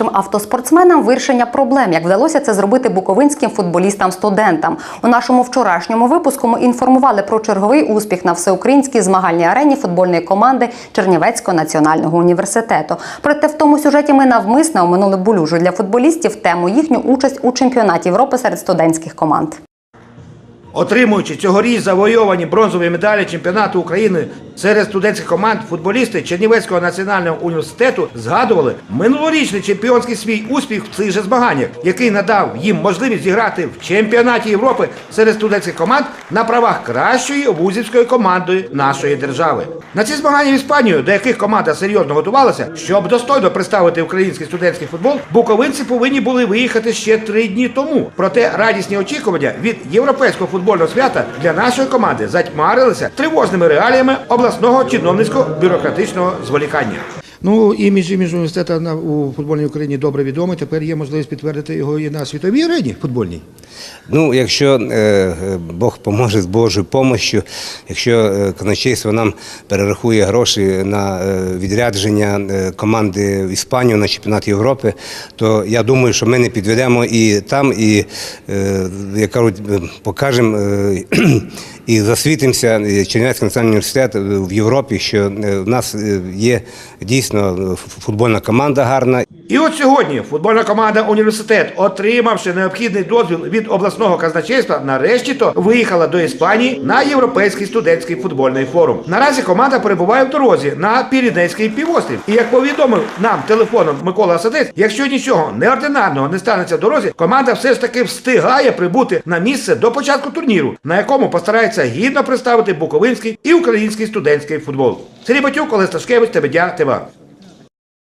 кращим автоспортсменам вирішення проблем, як вдалося це зробити буковинським футболістам-студентам. У нашому вчорашньому випуску ми інформували про черговий успіх на всеукраїнській змагальній арені футбольної команди Чернівецького національного університету. Проте в тому сюжеті ми навмисно оминули болюжу для футболістів тему їхню участь у чемпіонаті Європи серед студентських команд. Отримуючи цьогоріч завойовані бронзові медалі чемпіонату України серед студентських команд, футболісти Чернівецького національного університету згадували минулорічний чемпіонський свій успіх в цих же змаганнях, який надав їм можливість зіграти в чемпіонаті Європи серед студентських команд на правах кращої вузівської команди нашої держави. На ці змагання в Іспанію, до яких команда серйозно готувалася, щоб достойно представити український студентський футбол, буковинці повинні були виїхати ще три дні тому. Проте радісні очікування від європейського футбольного свята для нашої команди затьмарилися тривожними реаліями обласного чиновницького бюрократичного зволікання. Ну, імідж імідж університету на у футбольній Україні добре відомий. Тепер є можливість підтвердити його і на світовій арені футбольній. Ну, якщо е, е, Бог поможе з Божою помощю, якщо е, казначейство нам перерахує гроші на е, відрядження команди в Іспанію на чемпіонат Європи, то я думаю, що ми не підведемо і там, і як кажуть, покажемо і засвітимося е, Чернівецький національний університет е, в Європі, що е, в нас є дійсно футбольна команда гарна. І от сьогодні футбольна команда університет, отримавши необхідний дозвіл від обласного казначейства, нарешті то виїхала до Іспанії на європейський студентський футбольний форум. Наразі команда перебуває в дорозі на Піренейський півострів. І як повідомив нам телефоном Микола Садець, якщо нічого неординарного не станеться в дорозі, команда все ж таки встигає прибути на місце до початку турніру, на якому постарається гідно представити буковинський і український студентський футбол. Сергій Батюк, Олег Сташкевич, Тебедя, ТВА.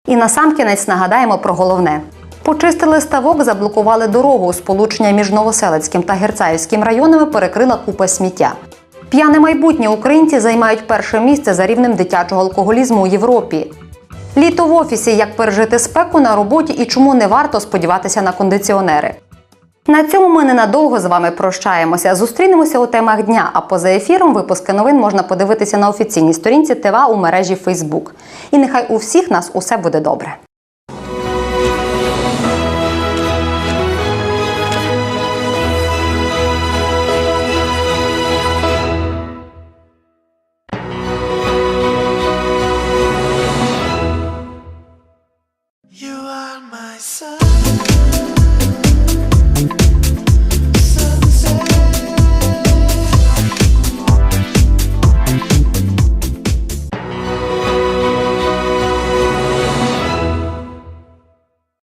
І насамкінець нагадаємо про головне. Почистили ставок, заблокували дорогу. Сполучення між Новоселицьким та Герцаївським районами перекрила купа сміття. П'яне майбутнє українці займають перше місце за рівнем дитячого алкоголізму у Європі. Літо в офісі, як пережити спеку на роботі і чому не варто сподіватися на кондиціонери. На цьому ми ненадовго з вами прощаємося. Зустрінемося у темах дня. А поза ефіром випуски новин можна подивитися на офіційній сторінці ТВА у мережі Facebook. І нехай у всіх нас усе буде добре. You are my sun.